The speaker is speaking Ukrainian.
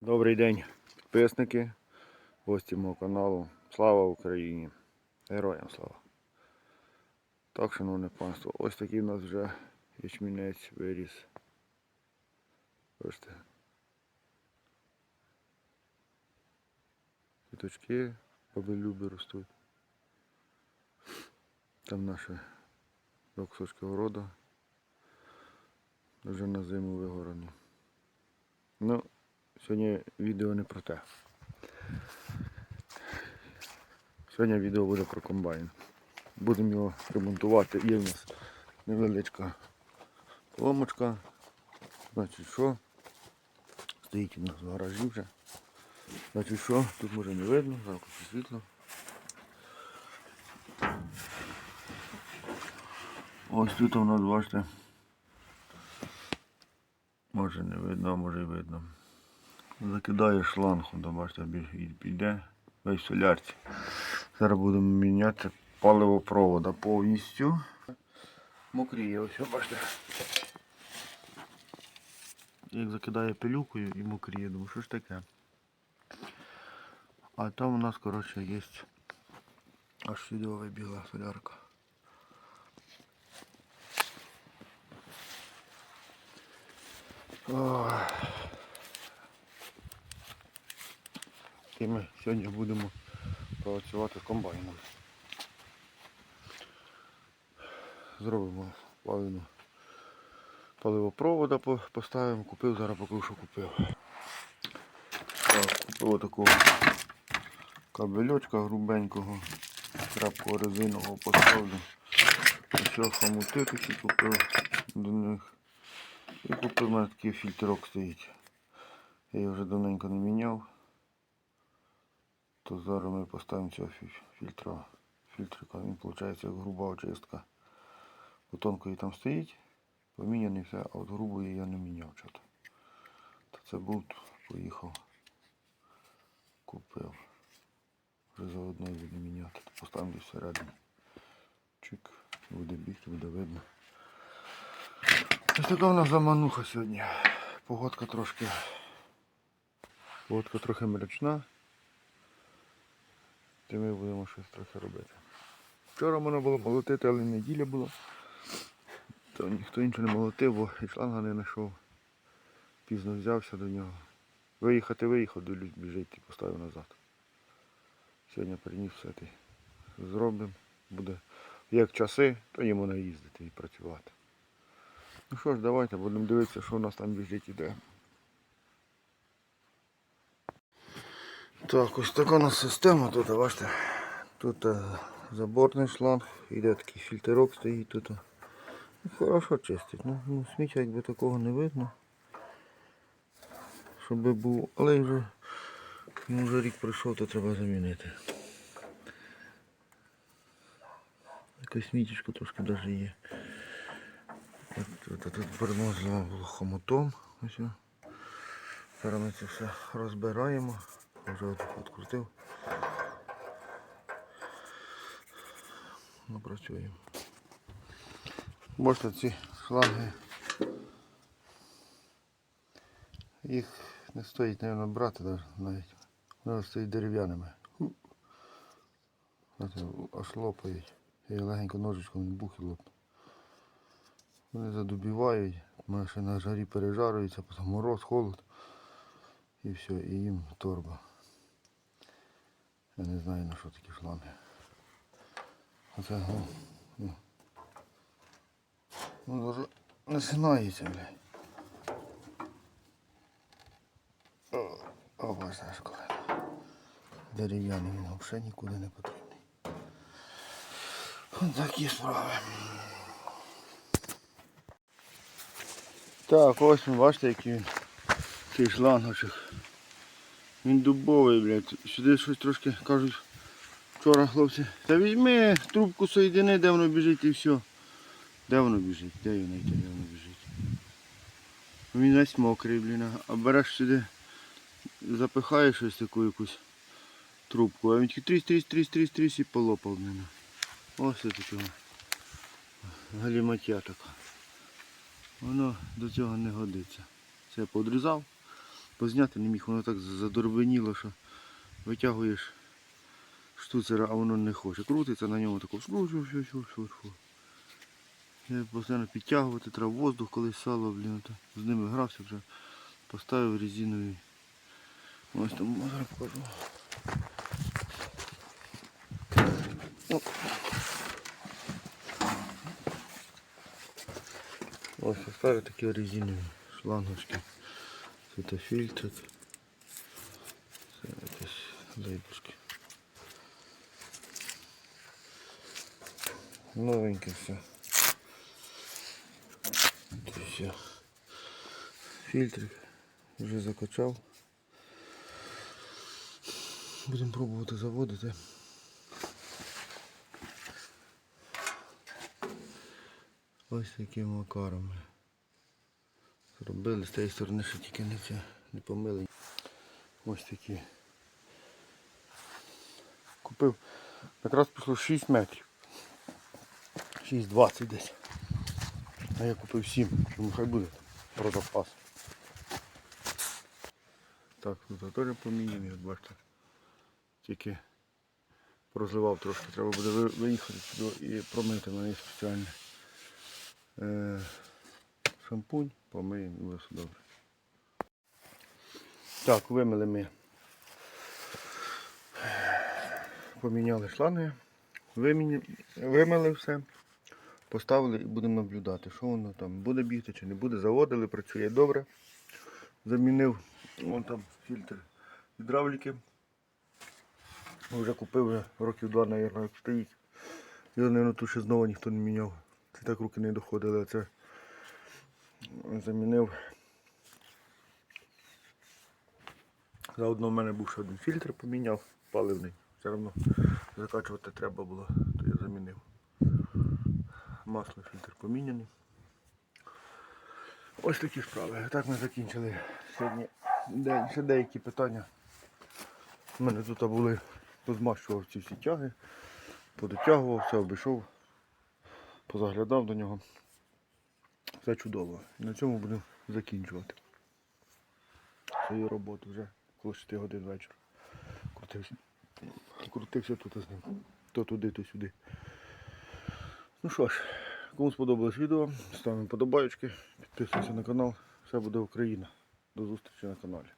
Добрий день, підписники, гості мого каналу. Слава Україні! Героям слава! Так, шановне панство, ось такий у нас вже ячмінець виріс. Бачите. Квіточки, бабелюби ростуть. Там наше два города. Вже на зиму вигорано. Ну, Сьогодні відео не про те. Сьогодні відео буде про комбайн. Будемо його ремонтувати. Є в нас невеличка поломочка. Значить що? Стоїть у нас в гаражі вже. Значить що? Тут може не видно, зараз світло. Ось тут у нас бачите. Може не видно, може і видно. Закидає шланг, бачите, піде весь солярці. Зараз будемо міняти паливопровода повністю. Мокріє, ось, бачите. Як закидає пилюкою і мокріє, думаю, що ж таке. А там у нас, коротше, є аж сюди вибігла солярка. Ой. І ми сьогодні будемо працювати комбайном. Зробимо половину паливопровода, поставимо, купив, зараз покажу, що купив. Купив такого кабельочка грубенького, крапкого резинового поставлю. Ще хомути купив до них. І купив у мене такий фільтрок стоїть. Я його вже давненько не міняв. То зараз ми поставимо цього фільтра. Фільтрика. Він виходить як груба очистка. Бо тонкої там стоїть, поміняний все, а от грубої я не міняв чого. То це був, поїхав, купив. Вже заодно і буду міняти. Десь всередині. Чик, буде бігти, буде видно. Ось така в нас замануха сьогодні. Погодка трошки. Погодка трохи мрячна. То ми будемо щось трохи робити. Вчора можна було молотити, але неділя була. То ніхто нічого не молотив, бо і шланга не знайшов. Пізно взявся до нього. Виїхати виїхав, дивлюсь, біжить і поставив назад. Сьогодні приніс все ти. Зробимо. Буде як часи, то їм можна їздити і працювати. Ну що ж, давайте будемо дивитися, що у нас там біжить іде. Так, ось така у нас система тут, бачите. Тут е, заборний шланг, іде такий фільтрок стоїть тут. Ну, Хорошо чистить. Ну, ну сміття якби такого не видно. Щоб був. Але вже, ну, вже рік пройшов, то треба замінити. Якась сміттячко трошки навіть є. От, тут переносимо було хомутом. Зараз ми це все розбираємо. Вже відкрутив. Ну, працюємо. Ці шланги. Їх не стоїть, мабуть, брати навіть. Вони стоять дерев'яними. Аж лопають. Я легенько ножичком не бух лопну. Вони задубівають, може на жарі пережарюються, потім мороз, холод. І все, і їм торба. Я не знаю на що такі шланги. Оце, ну. Ну, даже не синається, блядь. О, О, аж коли. Дерев'яний він взагалі нікуди не потрібний. Ось такі справи. Так, ось бачите, який. Цей шлангочок. Він дубовий, блядь. Сюди щось трошки кажуть. Вчора хлопці. Та візьми трубку соєдини, де воно біжить і все. Де воно біжить? Де його знайти, де воно біжить? Він весь мокрий, блін. А береш сюди, запихаєш щось таку якусь трубку, а він тільки тріс, тріс, тріс, тріс, тріс і полопав, блін. Ось це таке. Галіматя така. Воно до цього не годиться. Це я подрізав. Позняти не міг, воно так задорбеніло, що витягуєш штуцера, а воно не хоче. Крутиться на ньому тако. Я постійно підтягувати, треба воздух колись сало, блін, то з ними грався вже. Поставив резиновий. Ось там зараз покажу. Оп. Ось поставив такі резинові шлангочки. Це та фільтрик. Це якісь лейбушки. Новеньке все. Це все. Фільтрик вже закачав. Будемо пробувати заводити. Ось таким макаром. Зробили з тієї сторони, що тільки не, це, не помили. Ось такі. Купив. Якраз пішло 6 метрів. 6,20 десь. А я купив 7, тому хай буде про запас. Так, тут теж поміняний, от бачите. Тільки прозливав трошки, треба буде виїхати сюди і промити мене спеціальний е, шампунь, помиємо і буде все добре. Так, вимили ми. Поміняли шланги, вимили все, поставили і будемо наблюдати, що воно там буде бігти чи не буде. Заводили, працює добре. Замінив вон там фільтр гідравліки. Вже купив вже років два, мабуть, як стоїть. Його, мабуть, тут ще знову ніхто не міняв. Це так руки не доходили, а це замінив. Заодно в мене був ще один фільтр поміняв, паливний. Все одно закачувати треба було, то я замінив. Масло фільтр поміняний. Ось такі справи. Так ми закінчили сьогодні день. Ще деякі питання. У мене тут були, позмащував ці всі тяги, подотягував, все обійшов, позаглядав до нього. Все чудово. На цьому будемо закінчувати свою роботу вже коло 6 годин вечора. Крутився, крутився тут з ним. То туди, то сюди. Ну що ж, кому сподобалось відео, ставимо подобаєчки, підписуємося на канал. Все буде Україна. До зустрічі на каналі.